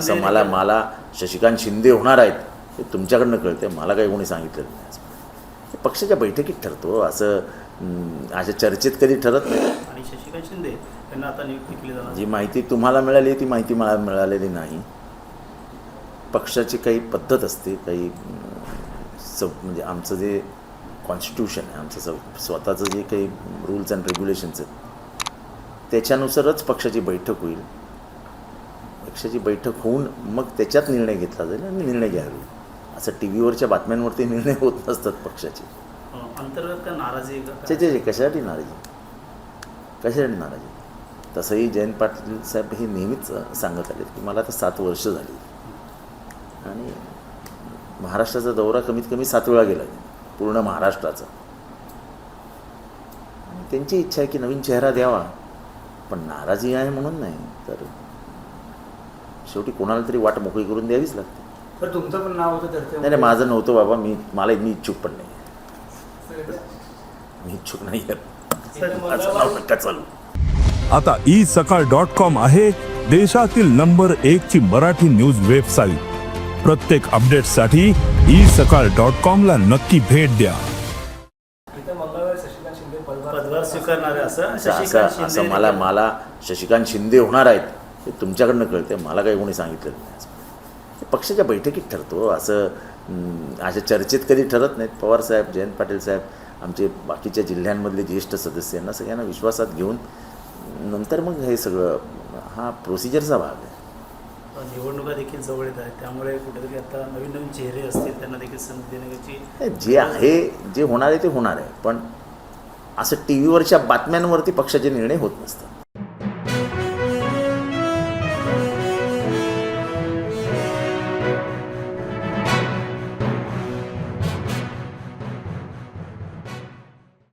असं मला मला शशिकांत शिंदे होणार आहेत हे तुमच्याकडनं कळते मला काही कोणी सांगितलेलं नाही. पक्षाच्या बैठकीत ठरतो असं अशा चर्चेत कधी ठरत नाही. आणि शशिकांत शिंदे यांना आता नियुक्ती केली जाणार. जी माहिती तुम्हाला मिळाली ती माहिती मला मिळालेली नाही. पक्षाची काही पद्धत असते काही म्हणजे आमचं जे कॉन्स्टिट्यूशन आहे आमचं स्वतःचं जे काही रूल्स अँड रेग्युलेशन्स आहेत त्याच्यानुसारच पक्षाची बैठक होईल. पक्षाची बैठक होऊन मग त्याच्यात निर्णय घेतला जाईल आणि निर्णय घ्यावे. असं टी व्हीवरच्या बातम्यांवरती निर्णय होत नसतात पक्षाचे. अंतर्गत नाराजी कशासाठी नाराजी? कशासाठी नाराजी? तसंही जयंत पाटील साहेब हे नेहमीच सांगत आले की मला आता सात वर्ष झाली. आणि महाराष्ट्राचा दौरा कमीत कमी सात वेळा गेला पूर्ण महाराष्ट्राचा. त्यांची इच्छा आहे की नवीन चेहरा द्यावा. पण नाराजी आहे म्हणून नाही. तर शेवटी कोणाला तरी वाट मोकळी करून द्यावीच लागते. तर तुमचं पण नाव होतं नाही नाही माझं नव्हतं बाबा मी मला मी इच्छुक पण नाही. मी इच्छुक नाही आहे. माझं नाव नका चालू. आता ई सकाळ डॉट कॉम आहे देशातील नंबर एक ची मराठी न्यूज वेबसाईट प्रत्येक अपडेटसाठी ई सकाळ डॉट कॉम ला नक्की भेट द्या. इथं मंगळवारी शशिकांत शिंदे पदभार पदभार स्वीकारणार आहे असं मला मला शशिकांत शिंदे होणार आहेत. हे तुमच्याकडनं कळते मला काही कोणी सांगितलेलं नाही पक्षाच्या बैठकीत ठरतो असं अशा चर्चेत कधी ठरत नाहीत. पवारसाहेब जयंत पाटील साहेब आमचे बाकीच्या जिल्ह्यांमधले ज्येष्ठ सदस्य यांना सगळ्यांना विश्वासात घेऊन नंतर मग हे सगळं हा प्रोसिजरचा भाग आहे. निवडणुका देखील जवळ येत आहेत. त्यामुळे कुठेतरी आता नवीन नवीन चेहरे असतील त्यांना देखील संधी देण्याची जे आहे जे होणार आहे ते होणार आहे. पण असं टी व्हीवरच्या बातम्यांवरती पक्षाचे निर्णय होत नसतात.